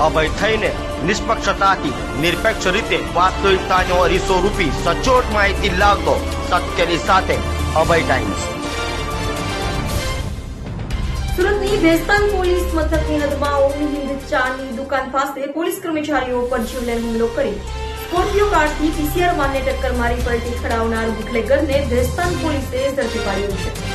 અભય થઈને નિષ્પક્ષતાથી, નિરપેક્ષ રીતે વાસ્તવિકતાનો અરીસો રૂપી સચોટ માહિતી લાવતો સત્યની સાથે અભય ટાઈમ્સ. સુરતની ભેસ્તાન પોલીસ મથકની હદમાં ઓમની હિન્દ દુકાન પાસે પોલીસ કર્મચારીઓ પર જીવલેણ હુમલો કરી. સ્કોર્પિયો કારથી પીસીઆર વાનને ટક્કર મારી પલટી ખડાવનાર બુટલેગરને ભેસ્તાન પોલીસે ઝડપી પાડ્યો છે.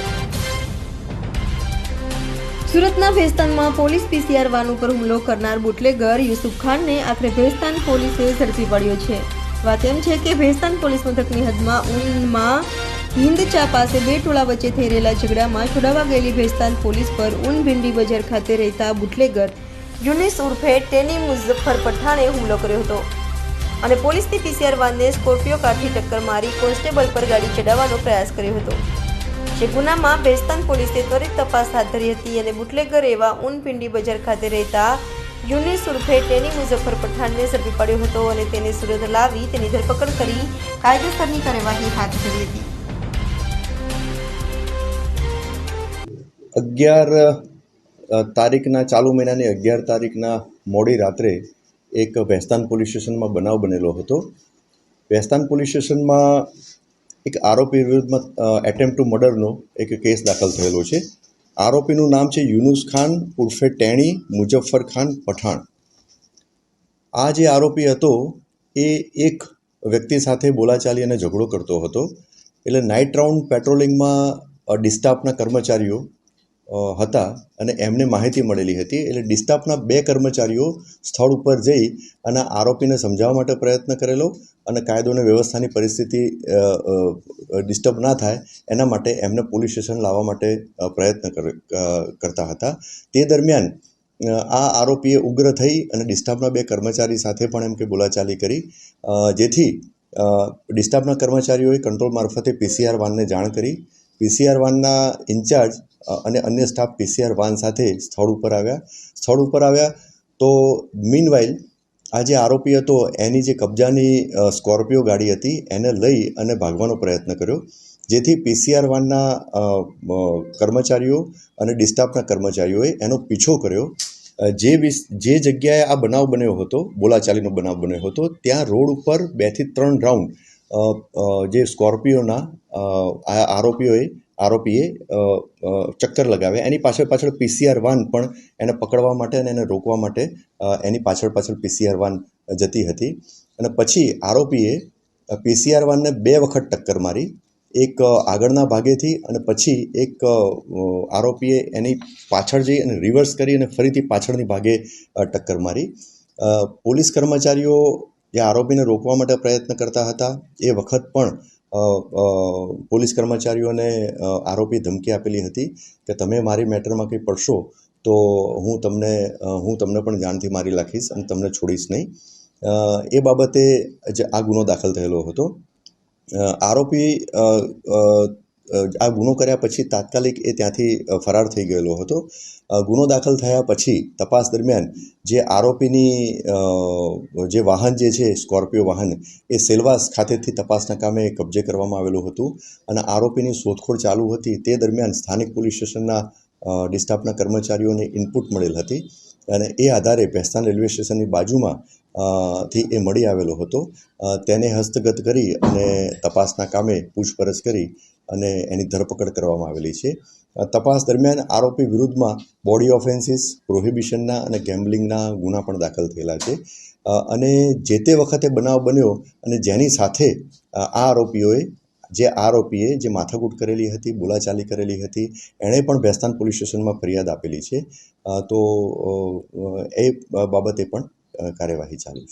સુરતના ભેસ્તાનમાં પોલીસ પીસીઆર વાન ઉપર હુમલો કરનાર બુટલેગર યુસુફ ખાનને આખરે ભેસ્તાન પોલીસે ઝડપી પડ્યો છે. વાત એમ છે કે ભેસ્તાન પોલીસ મથકની હદમાં ઊનમાં હિંદચા પાસે બે ટોળા વચ્ચે થઈ રહેલા ઝઘડામાં છોડાવા ગયેલી ભેસ્તાન પોલીસ પર ઊન ભિંડી બજાર ખાતે રહેતા બુટલેગર યુનિસ ઉર્ફે ટેની મુઝફ્ફર પઠાણે હુમલો કર્યો હતો. અને પોલીસની પીસીઆર વાનને સ્કોર્પિયો કારથી ટક્કર મારી કોન્સ્ટેબલ પર ગાડી ચડાવવાનો પ્રયાસ કર્યો હતો. જે ગુનામાં ભેસ્તાન પોલીસે ત્વરિત તપાસ હાથ ધરી હતી અને બુટલેગર એવા ઊનપિંડી બજાર ખાતે રહેતા યુનિસ ઉર્ફે ટેની મુઝફ્ફર પઠાણને ઝડપી પાડ્યો હતો અને તેને સુરત લાવી તેની ધરપકડ કરી કાયદેસરની કાર્યવાહી હાથ ધરી હતી. અગિયાર તારીખના ચાલુ મહિનાની અગિયાર તારીખના મોડી રાત્રે એક વેસ્તાન પોલીસ સ્ટેશનમાં બનાવ બનેલો હતો. વેસ્તાન પોલીસ સ્ટેશનમાં એક આરોપી વિરુદ્ધમાં એટેમ્પ ટુ મર્ડરનો એક કેસ દાખલ થયેલો છે. આરોપીનું નામ છે યુનુસ ખાન ઉર્ફે ટેણી મુજફ્ફર ખાન પઠાણ. આ જે આરોપી હતો, એ એક વ્યક્તિ સાથે બોલાચાલી અને ઝઘડો કરતો હતો. એટલે નાઇટ રાઉન્ડ પેટ્રોલિંગમાં ડિસ્ટાફના કર્મચારીઓ હતા અને એમને માહિતી મળેલી હતી. એટલે ડિસ્ટાફના બે કર્મચારીઓ સ્થળ ઉપર જઈ અને આરોપીને સમજાવવા માટે પ્રયત્ન કરેલો અને કાયદો અને વ્યવસ્થાની પરિસ્થિતિ ડિસ્ટર્બ ના થાય એના માટે એમને પોલીસ સ્ટેશન લાવવા માટે પ્રયત્ન કરે- કરતા હતા. તે દરમિયાન આ આરોપીએ ઉગ્ર થઈ અને ડિસ્ટાફના બે કર્મચારી સાથે પણ એમ કે બોલાચાલી કરી જેથી ડિસ્ટાફના કર્મચારીઓએ કંટ્રોલ મારફતે પીસીઆર વાનને જાણ કરી. પીસીઆર વાનના ઇન્ચાર્જ અને અન્ય સ્ટાફ પીસીઆર વાન સાથે સ્થળ ઉપર આવ્યા. સ્થળ ઉપર આવ્યા તો મીનવાઇલ આ જે આરોપી હતો, એની જે કબજાની સ્કોર્પિયો ગાડી હતી, એને લઈ અને ભાગવાનો પ્રયત્ન કર્યો. જેથી પીસીઆર વાનના કર્મચારીઓ અને ડિસ્ટાફના કર્મચારીઓએ એનો પીછો કર્યો. જે જે જગ્યાએ આ બનાવ બન્યો હતો, બોલાચાલીનો બનાવ બન્યો હતો, ત્યાં રોડ ઉપર બેથી ત્રણ રાઉન્ડ જે સ્કોર્પિયોના આરોપીઓએ આરોપીએ ચક્કર લગાવ્યા. એની પાછળ પાછળ પીસીઆર વાન પણ એને પકડવા માટે અને એને રોકવા માટે એની પાછળ પાછળ પીસીઆર વાન જતી હતી. અને પછી આરોપીએ પીસીઆર વાનને બે વખત ટક્કર મારી. એક આગળના ભાગેથી અને પછી એક આરોપીએ એની પાછળ જઈ અને રિવર્સ કરી અને ફરીથી પાછળની ભાગે ટક્કર મારી. પોલીસ કર્મચારીઓ જે આરોપીને રોકવા માટે પ્રયત્ન કરતા હતા. એ વખત પણ પોલીસ કર્મચારીઓને આરોપી ધમકી આપેલી હતી કે તમે મારી મેટરમાં કંઈ પડશો, તો હું તમને હું તમને પણ જાનથી મારી નાખીશ અને તમને છોડીશ નહીં. એ બાબતે જ આ ગુનો દાખલ થયેલો હતો. આરોપી આ ગુનો કર્યા પછી તાત્કાલિક એ ત્યાંથી ફરાર થઈ ગયેલો હતો. ગુનો દાખલ થયા પછી તપાસ દરમિયાન જે આરોપીની જે વાહન જે છે, સ્કોર્પિયો વાહન, એ સેલવાસ ખાતેથી તપાસના કામે કબજે કરવામાં આવેલું હતું અને આરોપીની શોધખોળ ચાલુ હતી. તે દરમિયાન સ્થાનિક પોલીસ સ્ટેશનના ડિસ્ટાફના કર્મચારીઓને ઇનપુટ મળેલ હતી અને એ આધારે ભેસ્તાન રેલવે સ્ટેશનની બાજુમાં થી એ મળી આવેલો હતો. તેને હસ્તગત કરી અને તપાસના કામે પૂછપરછ કરી અને એની ધરપકડ કરવામાં આવેલી છે. તપાસ દરમિયાન આરોપી વિરુદ્ધમાં બોડી ઓફેન્સીસ, પ્રોહિબિશનના અને ગેમ્બલિંગના ગુના પણ દાખલ થયેલા છે. અને જે તે વખતે બનાવ બન્યો અને જેની સાથે આ આરોપીઓએ, જે આરોપીએ જે માથાકૂટ કરેલી હતી, બોલાચાલી કરેલી હતી, એણે પણ ભેસ્તાન પોલીસ સ્ટેશનમાં ફરિયાદ આપેલી છે. તો એ બાબતે પણ કાર્યવાહી ચાલુ છે.